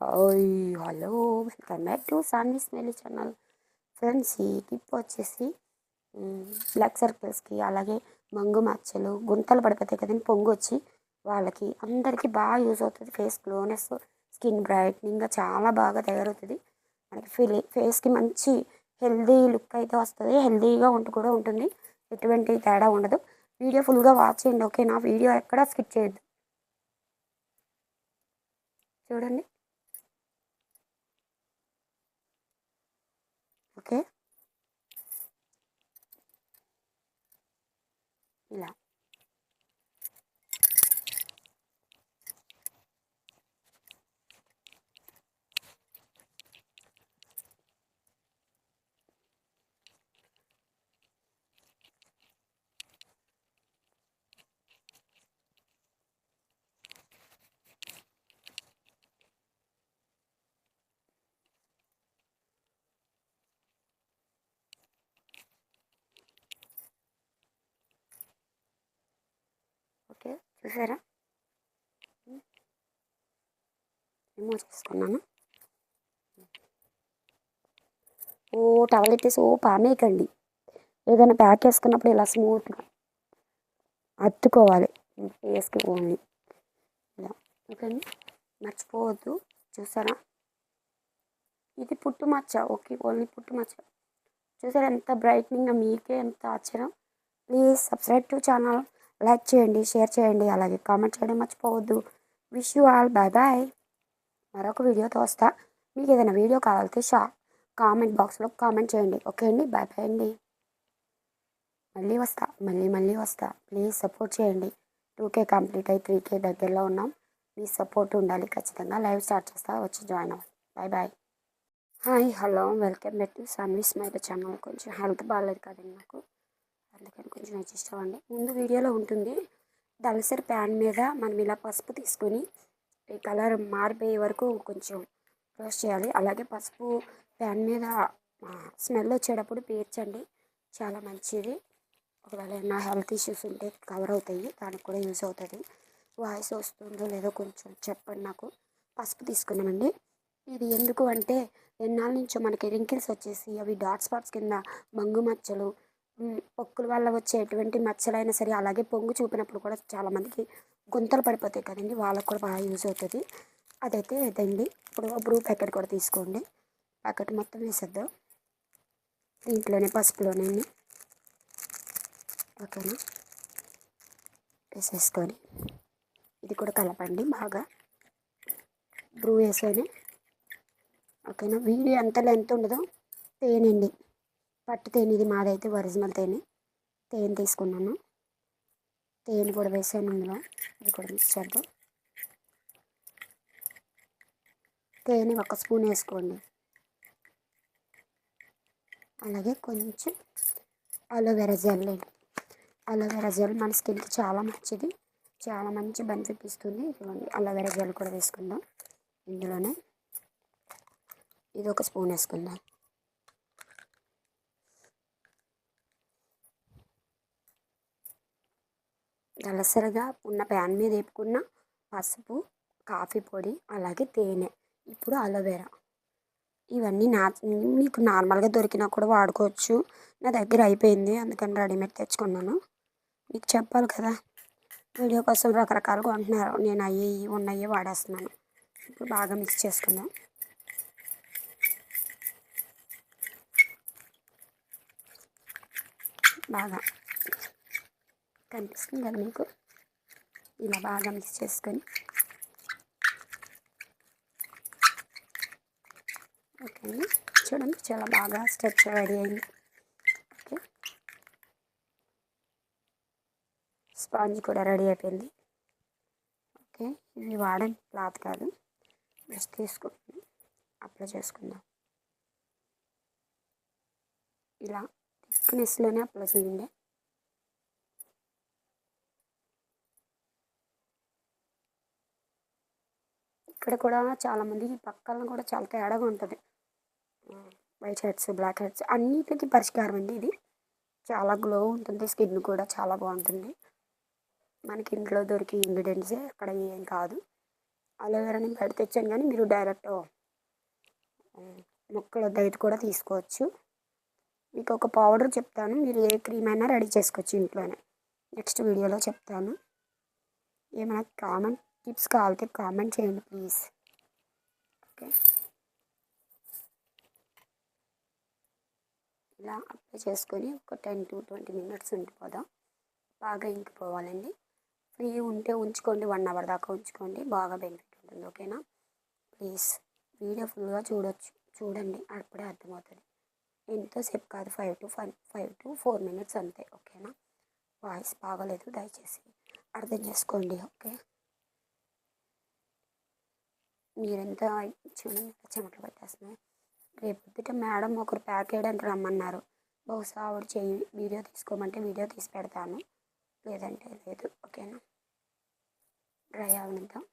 Hi hello welcome back to Sanvi smell channel. Friends ఈ tip వచ్చేసి black సర్కిల్స్కి అలాగే మంగు మచ్చలు గుంతలు పడిపోతాయి కదండి పొంగు వచ్చి వాళ్ళకి అందరికీ బాగా యూజ్ అవుతుంది. ఫేస్ గ్లోనెస్ స్కిన్ బ్రైట్నింగ్గా చాలా బాగా తయారవుతుంది. మనకి ఫీల్ ఫేస్కి మంచి హెల్దీ లుక్ అయితే వస్తుంది. హెల్దీగా ఉంటూ కూడా ఉంటుంది. ఎటువంటి తేడా ఉండదు. వీడియో ఫుల్గా వాచ్ చేయండి ఓకేనా? వీడియో ఎక్కడా స్కిప్ చేయొద్దు. చూడండి. ఓకే ఇలా ఓకే చూసారా? రిమూవ్ చేసుకున్నాను ఓ టవల్ ఎట్టేసి ఓ పామేయకండి ఏదైనా ప్యాక్ వేసుకున్నప్పుడు ఇలా స్మూత్గా అత్తుకోవాలి ఫేస్కి ఓన్లీ ఇలా ఓకేండి మర్చిపోవద్దు చూసారా? ఇది పుట్టు మచ్చ ఓకే ఓన్లీ పుట్టు మచ్చ. చూసారా ఎంత బ్రైట్నింగ్ మీకే ఎంత ఆశ్చర్యం. Please subscribe to channel like చేయండి షేర్ చేయండి అలాగే కామెంట్ చేయడం మర్చిపోవద్దు. Wish you all bye bye మరొక వీడియోతో వస్తా. మీకు ఏదైనా వీడియో కావాలితే షా కామెంట్ బాక్స్లో కామెంట్ చేయండి. ఓకే అండి? బాయ్ బాయ్ అండి. మళ్ళీ వస్తా. మళ్ళీ మళ్ళీ వస్తా. ప్లీజ్ సపోర్ట్ చేయండి. టూ కే కంప్లీట్ అయ్యి త్రీ కే దగ్గరలో ఉన్నాం. మీ సపోర్ట్ ఉండాలి. ఖచ్చితంగా లైవ్ స్టార్ట్ చేస్తా. వచ్చి జాయిన్ అవ్వాలి bye bye hi hello welcome back to Sanvi my channel కొంచెం హెల్త్ బాగాలేదు కదండి నాకు. అందుకని కొంచెం అడ్జస్ట్ అవ్వండి ముందు వీడియోలో ఉంటుంది దలసరి ప్యాన్ మీద మనం ఇలా పసుపు తీసుకొని ఈ కలర్ మారిపోయే వరకు కొంచెం రోస్ట్ చేయాలి. అలాగే పసుపు ప్యాన్ మీద స్మెల్ వచ్చేటప్పుడు పేర్చండి. చాలా మంచిది. ఒకవేళ ఏమైనా హెల్త్ ఇష్యూస్ ఉంటే కవర్ అవుతాయి. దానికి కూడా యూస్ అవుతుంది. వాయిస్ వస్తుందో లేదో కొంచెం చెప్పండి నాకు. పసుపు తీసుకున్నామండి. ఇది ఎందుకు అంటే ఎన్నాళ్ళ నుంచో మనకి రింకిల్స్ వచ్చేసి అవి డాట్ స్పాట్స్ కింద మంగు మచ్చలు పొక్కుల వల్ల వచ్చే ఎటువంటి మచ్చలైనా సరే అలాగే పొంగు చూపినప్పుడు కూడా చాలామందికి గుంతలు పడిపోతాయి కదండి. వాళ్ళకు కూడా బాగా యూజ్ అవుతుంది. అదైతే ఇదండి. ఇప్పుడు బ్రూ ప్యాకెట్ కూడా తీసుకోండి. ప్యాకెట్ మొత్తం వేసేద్దాం. దీంట్లోనే పసుపులోనే ఓకేనా? వేసేసుకొని ఇది కూడా కలపండి బాగా. బ్రూ వేసుకొని ఓకేనా? వీడియో ఎంత లెంత్ ఉండదో. తేనండి పట్టు తేనె ఇది మాదైతే ఒరిజినల్ తేనె. తేనె తీసుకున్నాను. తేనె కూడా వేసాను ఇందులో. ఇది కూడా మిక్స్ చేద్దాం. తేనె ఒక స్పూన్ వేసుకోండి. అలాగే కొంచెం అలోవెరా జెల్ అలోవెరా జెల్ మన స్కిన్కి చాలా మంచిది. చాలా మంచి బెనిఫిట్ ఇస్తుంది. ఇదిగోండి అలోవెరా జెల్ కూడా వేసుకుందాం. ఇందులోనే ఇది ఒక స్పూన్ వేసుకుందాం. దలసరిగా ఉన్న ప్యాన్ మీద వేపుకున్న పసుపు కాఫీ పొడి అలాగే తేనె ఇప్పుడు అలోవెరా. ఇవన్నీ నా మీకు నార్మల్గా దొరికినా కూడా వాడుకోవచ్చు. నా దగ్గర అయిపోయింది అందుకని రెడీమేడ్ తెచ్చుకున్నాను. మీకు చెప్పాలి కదా వీడియో కోసం రకరకాలుగా ఉంటున్నారు నేను అయ్యి ఉన్నాయి వాడేస్తున్నాను. ఇప్పుడు బాగా మిక్స్ చేసుకుందాం. బాగా. కనిపిస్తుంది కదా మీకు? ఇలా బాగా మిక్స్ చేసుకొని. ఓకే అండి. చూడండి చాలా బాగా స్ట్రెచ్ రెడీ అయింది. ఓకే. స్పాంజ్ కూడా రెడీ అయిపోయింది. ఓకే. ఇది వాడని క్లాత్ కాదు. జస్ట్ తీసుకుంటాం అప్లై చేసుకుందాం. ఇలా థిక్నెస్లోనే అప్లై చేయండి. ఇక్కడ కూడా చాలామంది పక్కన కూడా చాలా తేడాగా ఉంటుంది. వైట్ హెడ్స్ బ్లాక్ హెడ్స్ అన్నిటికీ పరిష్కారం అండి ఇది. చాలా గ్లో ఉంటుంది స్కిన్ కూడా చాలా బాగుంటుంది. మనకి ఇంట్లో దొరికే ఇంగ్రీడియంట్సే అక్కడ ఏం కాదు. అలోవెరాని బయట తెచ్చాను కానీ మీరు డైరెక్ట్ మొక్కల డైట్ కూడా తీసుకోవచ్చు. మీకు ఒక పౌడర్ చెప్తాను మీరు ఏ క్రీమ్ అయినా రెడీ చేసుకోవచ్చు ఇంట్లోనే. నెక్స్ట్ వీడియోలో చెప్తాను. ఏమైనా కామెంట్ టిప్స్ కావాలంటే కామెంట్ చేయండి ప్లీజ్. ఓకే. ఇలా అప్లై చేసుకొని ఒక టెన్ టు ట్వంటీ మినిట్స్ ఉండిపోదాం బాగా ఇంకిపోవాలండి. ఫ్రీ ఉంటే ఉంచుకోండి వన్ అవర్ దాకా ఉంచుకోండి బాగా బెనిఫిట్ ఉంటుంది. ఓకేనా? ప్లీజ్. వీడియో ఫుల్గా చూడొచ్చు చూడండి అప్పుడే అర్థమవుతుంది. ఎంతోసేపు కాదు five two five five two four minutes అంతే. ఓకేనా? వాయిస్ బాగలేదు దయచేసి అర్థం చేసుకోండి. ఓకే? మీరెంత చూడండి చెమటలు రేపు పొద్దుట మేడం ఒకరు ప్యాక్ చేయడానికి రమ్మన్నారు. బహుశా ఆవిడ చేయి వీడియో తీసుకోమంటే వీడియో తీసి పెడతాను. లేదంటే లేదు. ఓకేనా? డ్రై అవనిద్దాం